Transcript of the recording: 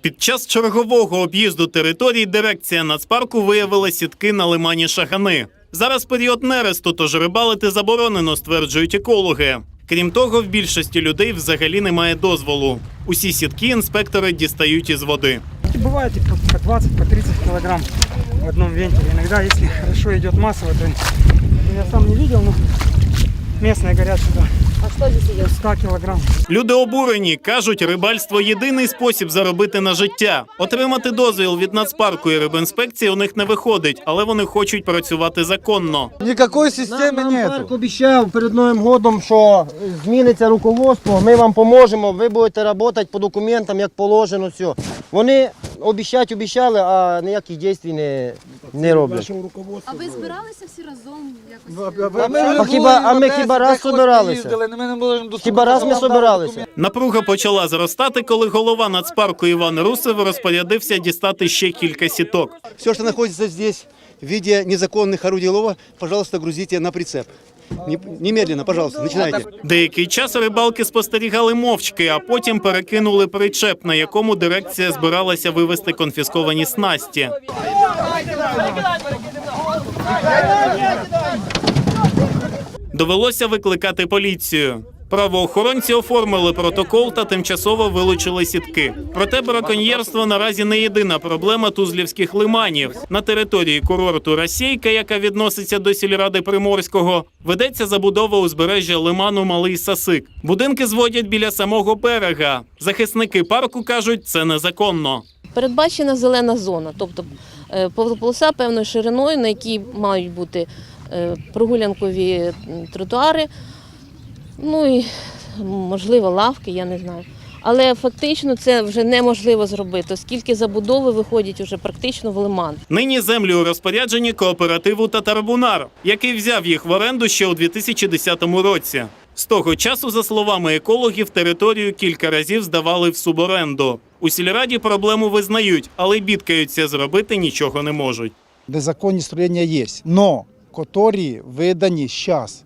Під час чергового об'їзду території дирекція нацпарку виявила сітки на лимані Шагани. Зараз період нересту, тож рибалити заборонено, стверджують екологи. Крім того, в більшості людей взагалі немає дозволу. Усі сітки інспектори дістають із води. Бывает по по 20, по 30 килограмм в одном вентиле. Иногда, если хорошо идет массово, то я сам не видел, но местные говорят, что А что здесь 100 килограмм. Люди обурені кажуть, рибальство єдиний спосіб заробити на життя. Отримати дозвіл від нацпарку і рибінспекції у них не виходить, але вони хочуть працювати законно. Никакой системы Нам нету. парк обіцяв перед Новим годом, що зміниться руководство, ми вам поможемо, ви будете працювати по документам, як положено, все. Вони обіцяють, обіцяли, а ніяких дій не, не роблять. А ви збиралися всі разом якось? А ми, А хіба- а ми хіба раз собиралися? Ми не можемо Хіба раз ми собиралися? Напруга почала зростати, коли голова нацпарку Іван Русев розпорядився дістати ще кілька сіток. Все, что находится здесь виде незаконных орудий лова, пожалуйста, грузите на прицеп. Немедленно, пожалуйста, начинайте. Деякий час рибалки спостерігали мовчки, а потім перекинули причеп, на якому дирекція збиралася вивезти конфісковані снасті. Довелося викликати поліцію. Правоохоронці оформили протокол та тимчасово вилучили сітки. Проте браконьєрство наразі не єдина проблема тузлівських лиманів. На території курорту Російка, яка відноситься до сільради Приморського, ведеться забудова узбережжя лиману Малий Сасик. Будинки зводять біля самого берега. Захисники парку кажуть, це незаконно. Передбачена зелена зона, тобто е, полоса певною шириною, на якій мають бути е, прогулянкові тротуари, ну і можливо лавки, я не знаю. Але фактично це вже неможливо зробити, оскільки забудови виходять вже практично в лиман. Нині землі у розпорядженні кооперативу Татарбунар, який взяв їх в оренду ще у 2010 році. З того часу, за словами екологів, територію кілька разів здавали в суборенду. У сільраді проблему визнають, але бідкаються зробити нічого не можуть. незаконні строєння є, но котрі видані зараз